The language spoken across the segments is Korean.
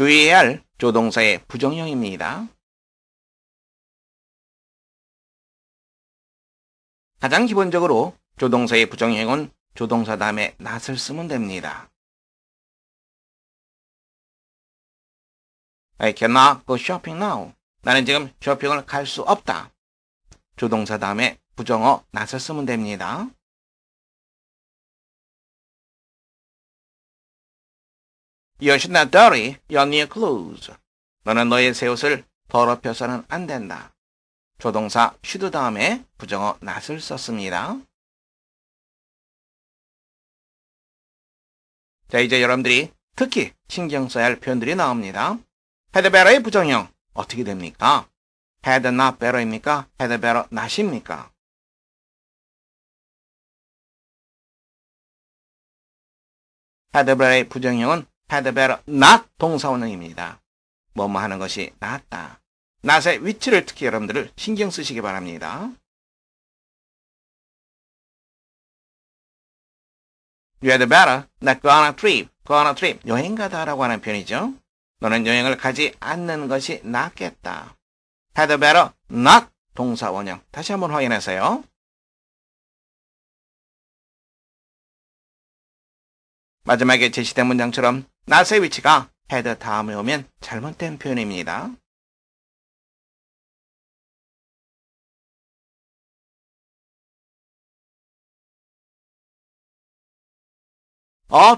주의해야 할 조동사의 부정형입니다. 가장 기본적으로 조동사의 부정형은 조동사 다음에 not을 쓰면 됩니다. I cannot go shopping now. 나는 지금 쇼핑을 갈 수 없다. 조동사 다음에 부정어 not을 쓰면 됩니다. Not dirty your new clothes. 너는 너의 새 옷을 더럽혀서는 안 된다. 조동사 should 다음에 부정어 not을 썼습니다. 자, 이제 여러분들이 특히 신경 써야 할 표현들이 나옵니다. had better의 부정형 어떻게 됩니까? had not better입니까? had better not입니까? better의 부정형은 had better not 동사원형입니다. 뭐뭐 하는 것이 낫다. not의 위치를 특히 여러분들을 신경 쓰시기 바랍니다. You had better not go on a trip. go on a trip. 여행 가다라고 하는 표현이죠. 너는 여행을 가지 않는 것이 낫겠다. had better not 동사 원형. 다시 한번 확인하세요. 마지막에 제시된 문장처럼 not의 위치가 had 다음에 오면 잘못된 표현입니다.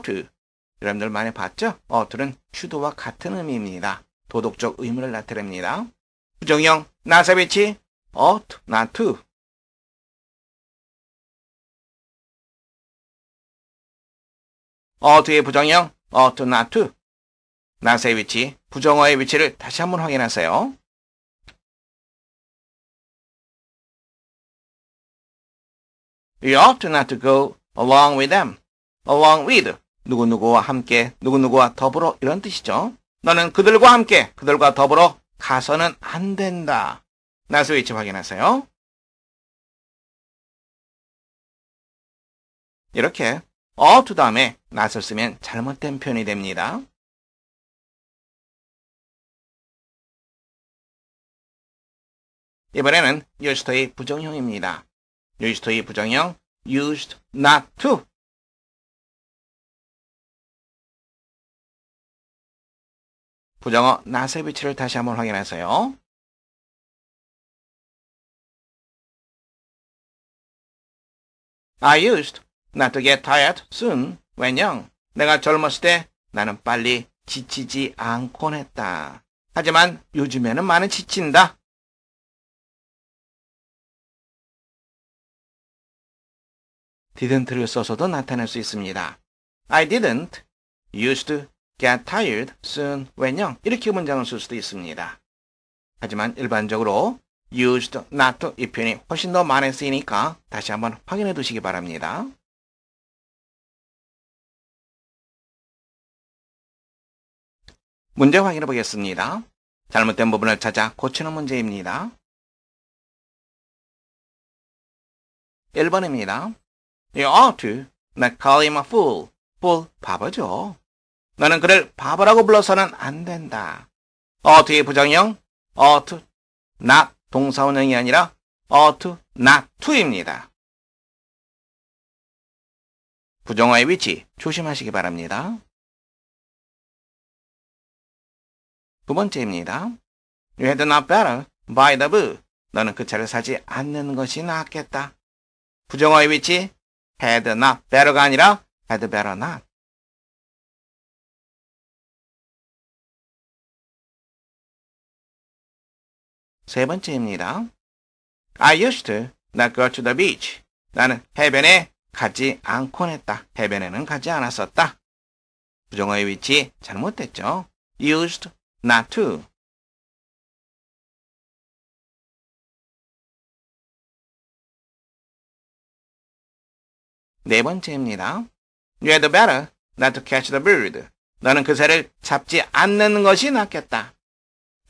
to. 여러분들 많이 봤죠? ough트는 should와 같은 의미입니다. 도덕적 의무를 나타냅니다. 부정형 not의 위치 ought, not to. ough트의 부정형 not to. not의 위치, 부정어의 위치를 다시 한번 확인하세요. You ought not to go along with them. along with 누구누구와 함께 누구누구와 더불어 이런 뜻이죠. 너는 그들과 함께 그들과 더불어 가서는 안 된다. 나스 위치 확인하세요. 이렇게 ought 다음에 not을 쓰면 잘못된 표현이 됩니다. 이번에는 used의 부정형입니다. used의 부정형 used not to 부정어 not의 위치를 다시 한번 확인하세요. I used not to get tired soon when young. 내가 젊었을 때 나는 빨리 지치지 않곤 했다. 하지만 요즘에는 많이 지친다. didn't를 써서도 나타낼 수 있습니다. I didn't used to get tired soon when young 이렇게 문장을 쓸 수도 있습니다. 하지만 일반적으로 used not to 이 표현이 훨씬 더 많이 쓰이니까 다시 한번 확인해 두시기 바랍니다. 문제 확인해 보겠습니다. 잘못된 부분을 찾아 고치는 문제입니다. 1번입니다. You ought to not call him a fool. fool, 바보죠. 너는 그를 바보라고 불러서는 안 된다. ough트의 부정형, ought, not 동사원형이 아니라 ought, not to입니다. 부정어의 위치 조심하시기 바랍니다. 두 번째입니다. You had not better buy the book. 너는 그 차를 사지 않는 것이 낫겠다. 부정어의 위치 had not better가 아니라 had better not. 세 번째입니다. I used to not go to the beach. 나는 해변에 가지 않곤 했다. 해변에는 가지 않았었다. 부정어의 위치 잘못됐죠. used not to. 네 번째입니다. You had better not to catch the bird. 너는 그 새를 잡지 않는 것이 낫겠다.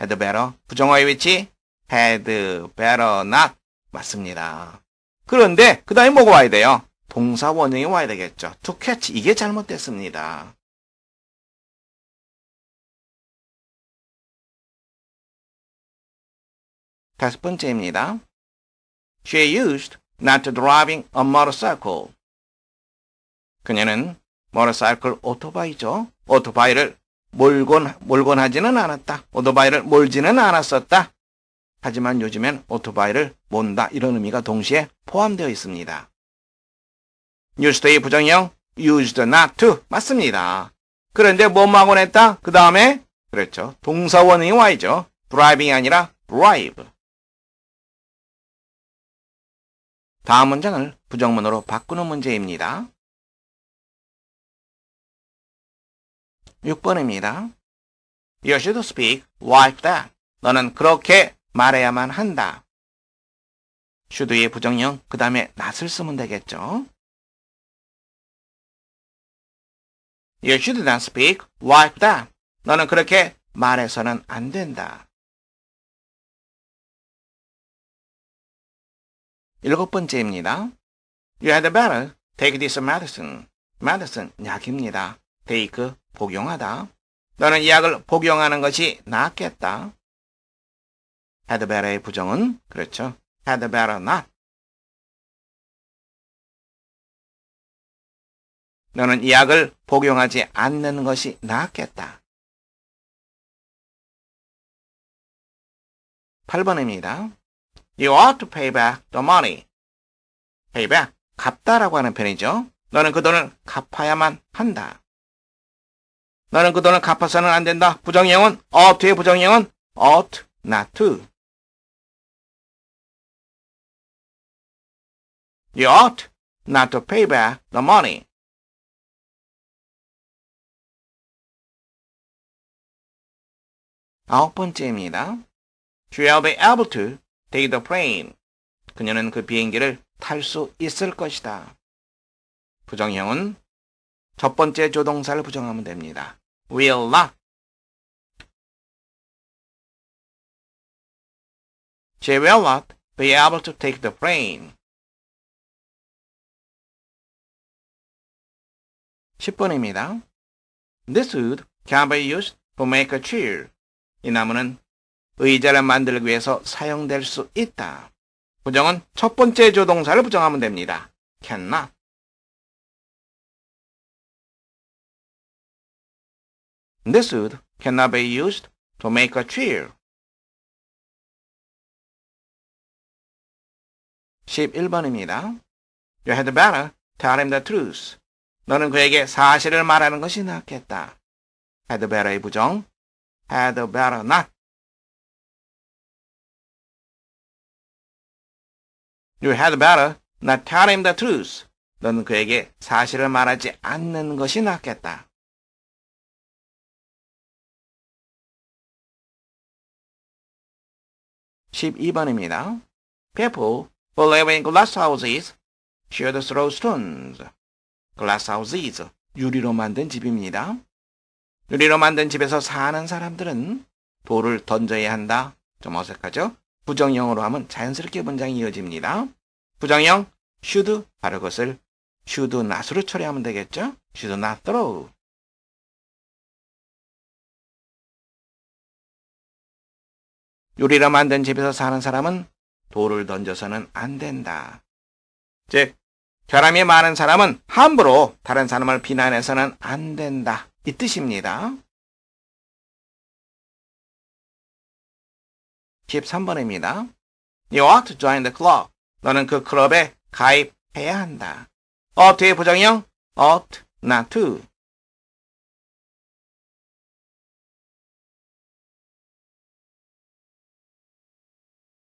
had better 부정어의 위치 had better not 맞습니다. 그런데 그 다음에 뭐가 와야 돼요? 동사 원형이 와야 되겠죠. to catch 이게 잘못됐습니다. 다섯 번째입니다. She used not driving a motorcycle. 그녀는 모터사이클 오토바이죠. 오토바이를 몰곤, 몰곤 하지는 않았다. 오토바이를 몰지는 않았었다. 하지만 요즘엔 오토바이를 몬다 이런 의미가 동시에 포함되어 있습니다. used의 부정형 used not to 맞습니다. 그런데 뭐하곤 했다? 그 다음에 그렇죠. 동사원이 와이죠. driving이 아니라 drive. 다음 문장을 부정문으로 바꾸는 문제입니다. 6번입니다. You should speak like that. 너는 그렇게 말해야만 한다. should의 부정형, 그 다음에 not을 쓰면 되겠죠. You should not speak like that. 너는 그렇게 말해서는 안 된다. 일곱 번째입니다. You had better take this medicine. medicine, 약입니다. take, 복용하다. 너는 이 약을 복용하는 것이 낫겠다. had better의 부정은 그렇죠. had better not. 너는 이 약을 복용하지 않는 것이 낫겠다. 8번입니다. You ought to pay back the money. pay back, 갚다라고 하는 편이죠. 너는 그 돈을 갚아야만 한다. 너는 그 돈을 갚아서는 안 된다. 부정형은 ought의 부정형은 ought not to. You ought not to pay back the money. 아홉 번째입니다. She will be able to take the plane. 그녀는 그 비행기를 탈 수 있을 것이다. 부정형은 첫 번째 조동사를 부정하면 됩니다. will not. She will not be able to take the plane. 10번입니다. This wood can be used to make a chair. 이 나무는 의자를 만들기 위해서 사용될 수 있다. 부정은 첫 번째 조동사를 부정하면 됩니다. cannot. This wood cannot be used to make a chair. 11번입니다. You had better tell him the truth. 너는 그에게 사실을 말하는 것이 낫겠다. had better의 부정, had better not. You had better not tell him the truth. 너는 그에게 사실을 말하지 않는 것이 낫겠다. 12번입니다. People who live in glass houses should throw stones. glass houses, 유리로 만든 집입니다. 유리로 만든 집에서 사는 사람들은 돌을 던져야 한다. 좀 어색하죠? 부정형으로 하면 자연스럽게 문장이 이어집니다. 부정형 should 바로 그것을 should not으로 처리하면 되겠죠? should not throw. 유리로 만든 집에서 사는 사람은 돌을 던져서는 안 된다. 즉, 결함이 많은 사람은 함부로 다른 사람을 비난해서는 안 된다. 이 뜻입니다. 13번입니다. You ought to join the club. 너는 그 클럽에 가입해야 한다. ouught의 부정형 ought not to.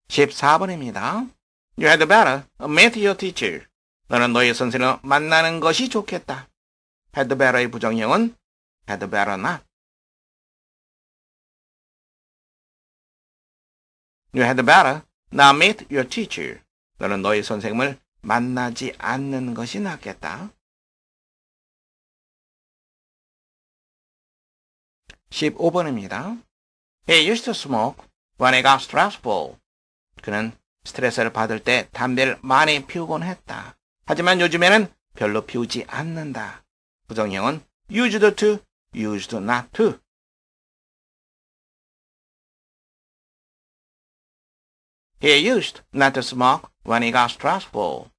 14번입니다. You had better meet your teacher. 너는 너의 선생을 만나는 것이 좋겠다. had better의 부정형은 had better not. You had better not meet your teacher. 너는 너의 선생을 만나지 않는 것이 낫겠다. 15번입니다. He used to smoke when he got stressful. 그는 스트레스를 받을 때 담배를 많이 피우곤 했다. 하지만 요즘에는 별로 피우지 않는다. 부정형은 used to, used not to. He used not to smoke when he got stressful.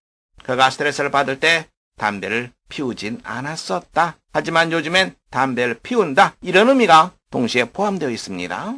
그가 스트레스를 받을 때 담배를 피우진 않았었다. 하지만 요즘엔 담배를 피운다. 이런 의미가 동시에 포함되어 있습니다.